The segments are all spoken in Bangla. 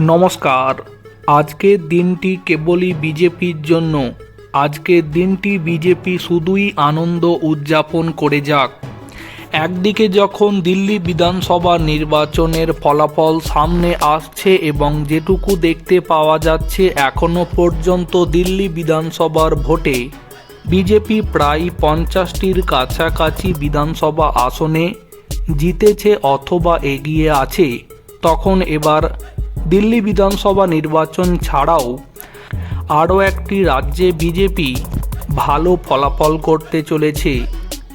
নমস্কার। আজকের দিনটি কেবলই বিজেপির জন্য। আজকের দিনটি বিজেপি শুধুই আনন্দ উদযাপন করে যাক। একদিকে যখন দিল্লি বিধানসভা নির্বাচনের ফলাফল সামনে আসছে এবং যেটুকু দেখতে পাওয়া যাচ্ছে এখনও পর্যন্ত দিল্লি বিধানসভার ভোটে, বিজেপি প্রায় পঞ্চাশটির কাছাকাছি বিধানসভা আসনে জিতেছে অথবা এগিয়ে আছে। তখন এবার দিল্লি বিধানসভা নির্বাচন ছাড়াও আরও একটি রাজ্যে বিজেপি ভালো ফলাফল করতে চলেছে।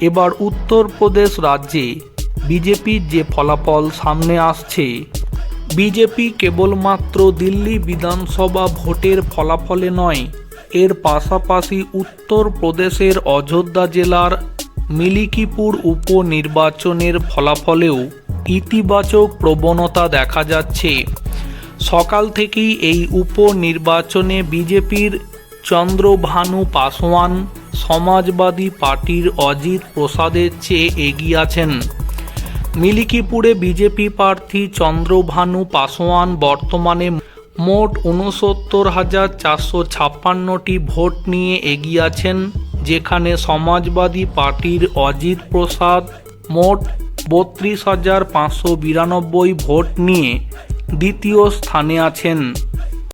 এবার উত্তরপ্রদেশ রাজ্যে বিজেপির যে ফলাফল সামনে আসছে, বিজেপি কেবলমাত্র দিল্লি বিধানসভা ভোটের ফলাফলে নয়, এর পাশাপাশি উত্তরপ্রদেশের অযোধ্যা জেলার মিলিকিপুর উপনির্বাচনের ফলাফলেও ইতিবাচক প্রবণতা দেখা যাচ্ছে। সকাল থেকেই এই উপনির্বাচনে বিজেপির চন্দ্রভানু পাসওয়ান সমাজবাদী পার্টির অজিত প্রসাদের চেয়ে এগিয়ে আছেন। মিলিকিপুরে বিজেপি প্রার্থী চন্দ্রভানু পাসওয়ান বর্তমানে মোট উনসত্তর হাজার চারশো ছাপ্পান্নটি ভোট নিয়ে এগিয়ে আছেন, যেখানে সমাজবাদী পার্টির অজিত প্রসাদ মোট বত্রিশ হাজার পাঁচশো বিরানব্বই ভোট নিয়ে দ্বিতীয় স্থানে আছেন।